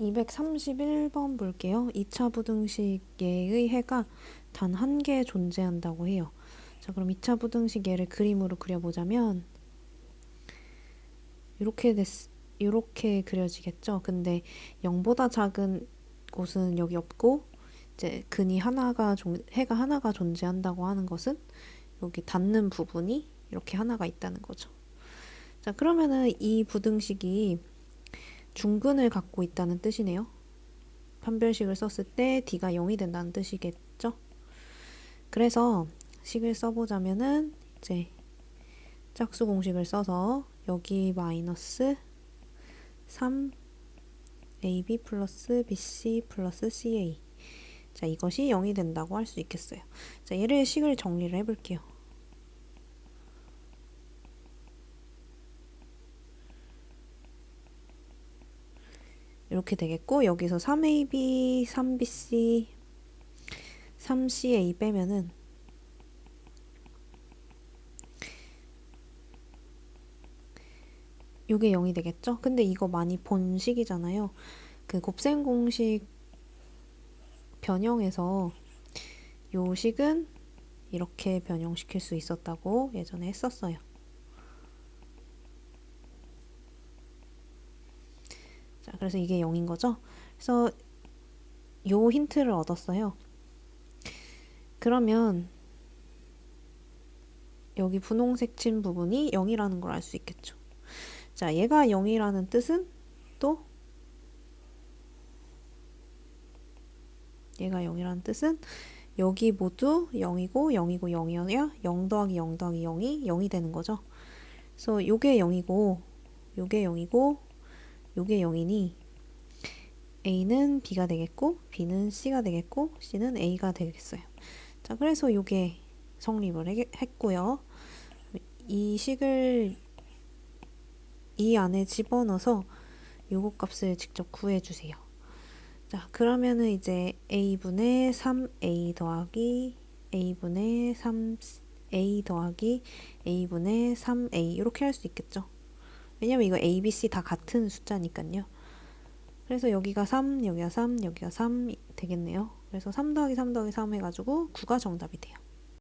231번 볼게요. 2차 부등식 예의 해가 단 한 개 존재한다고 해요. 자, 그럼 2차 부등식 예를 그림으로 그려보자면 이렇게 됐, 이렇게 그려지겠죠. 근데 0보다 작은 곳은 여기 없고 이제 근이 하나가 존, 해가 하나가 존재한다고 하는 것은 여기 닿는 부분이 이렇게 하나가 있다는 거죠. 자, 그러면은 이 부등식이 중근을 갖고 있다는 뜻이네요. 판별식을 썼을 때 d가 0이 된다는 뜻이겠죠? 그래서 식을 써보자면은 이제 짝수 공식을 써서 여기 마이너스 3 ab 플러스 bc 플러스 ca 자 이것이 0이 된다고 할 수 있겠어요. 자 얘를 식을 정리를 해볼게요. 이렇게 되겠고 여기서 3AB, 3BC, 3CA 빼면은 요게 0이 되겠죠? 근데 이거 많이 본 식이잖아요. 그 곱셈 공식 변형해서 요 식은 이렇게 변형시킬 수 있었다고 예전에 했었어요. 자, 그래서 이게 0인 거죠. 그래서 요 힌트를 얻었어요. 그러면 여기 분홍색 친 부분이 0이라는 걸 알 수 있겠죠. 자, 얘가 0이라는 뜻은 또 얘가 0이라는 뜻은 여기 모두 0이고 0이고 0이어야 0 더하기 0 더하기 0이 0이 되는 거죠. 그래서 요게 0이고 요게 0이고 요게 0이니 A는 B가 되겠고 B는 C가 되겠고 C는 A가 되겠어요. 자, 그래서 요게 성립을 했고요. 이 식을 이 안에 집어넣어서 요거 값을 직접 구해주세요. 자, 그러면은 이제 a분의 3a 더하기 a분의 3a 더하기 a분의 3a 이렇게 할 수 있겠죠. 왜냐면 이거 a, b, c 다 같은 숫자니까요. 그래서 여기가 3, 여기가 3, 여기가 3 되겠네요. 그래서 3 더하기 3 더하기 3 해가지고 9가 정답이 돼요.